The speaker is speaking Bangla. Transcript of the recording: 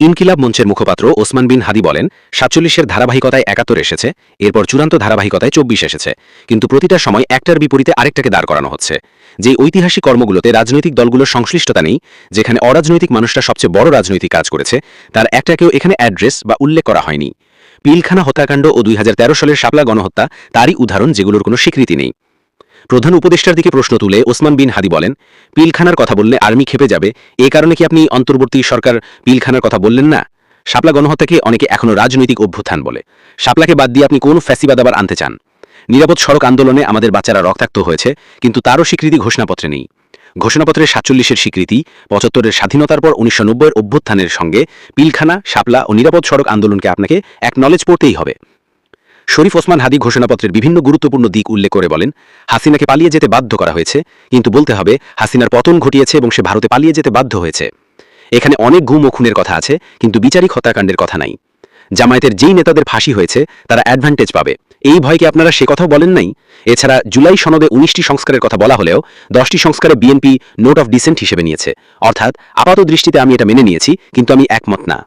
ইনকিলাব মঞ্চের মুখপাত্র ওসমান বিন হাদি বলেন, সাতচল্লিশের ধারাবাহিকতায় একাত্তর এসেছে, এরপর চূড়ান্ত ধারাবাহিকতায় চব্বিশ এসেছে। কিন্তু প্রতিটা সময় একটার বিপরীতে আরেকটাকে দাঁড় করানো হচ্ছে। যে ঐতিহাসিক কর্মগুলোতে রাজনৈতিক দলগুলোর সংশ্লিষ্টতা নেই, যেখানে অরাজনৈতিক মানুষরা সবচেয়ে বড় রাজনৈতিক কাজ করেছে, তার একটাকেও এখানে অ্যাড্রেস বা উল্লেখ করা হয়নি। পিলখানা হত্যাকাণ্ড ও দুই হাজার তেরো সালের শাপলা গণহত্যা তারই উদাহরণ যেগুলোর কোনো স্বীকৃতি নেই। প্রধান উপদেষ্টার দিকে প্রশ্ন তুলে ওসমান বিন হাদি বলেন, পিলখানার কথা বললে আর্মি খেপে যাবে। এ কারণে কি আপনি অন্তর্বর্তী সরকার পিলখানার কথা বললেন না? শাপলা গণহত্যাকে অনেকে এখনও রাজনৈতিক অভ্যুত্থান বলে। শাপলাকে বাদ দিয়ে আপনি কোন ফ্যাসিবাদ আবার আনতে চান? নিরাপদ সড়ক আন্দোলনে আমাদের বাচ্চারা রক্তাক্ত হয়েছে, কিন্তু তারও স্বীকৃতি ঘোষণাপত্রে নেই। ঘোষণাপত্রের সাতচল্লিশের স্বীকৃতি, পঁচাত্তরের স্বাধীনতার পর উনিশশো নব্বইয়ের অভ্যুত্থানের সঙ্গে পিলখানা, শাপলা ও নিরাপদ সড়ক আন্দোলনকে আপনাকে এক নলেজ পড়তেই হবে। শরীফ ওসমান হাদি ঘোষণাপত্রের বিভিন্ন গুরুত্বপূর্ণ দিক উল্লেখ করে বলেন, হাসিনাকে পালিয়ে যেতে বাধ্য করা হয়েছে, কিন্তু বলতে হবে, হাসিনার পতন ঘটিয়েছে এবং সে ভারতে পালিয়ে যেতে বাধ্য হয়েছে। এখানে অনেক গুম ও খুনের কথা আছে, কিন্তু বিচারিক হত্যাকাণ্ডের কথা নাই। জামায়াতের যেই নেতাদের ফাঁসি হয়েছে, তারা অ্যাডভান্টেজ পাবে। এই ভয়কে আপনারা সে কথাও বলেন নাই? এছাড়া জুলাই সনদে উনিশটি সংস্কারের কথা বলা হলেও, দশটি সংস্কারে বিএনপি নোট অফ ডিসেন্ট হিসেবে নিয়েছে। অর্থাৎ আপাত দৃষ্টিতে আমি এটা মেনে নিয়েছি, কিন্তু আমি একমত না।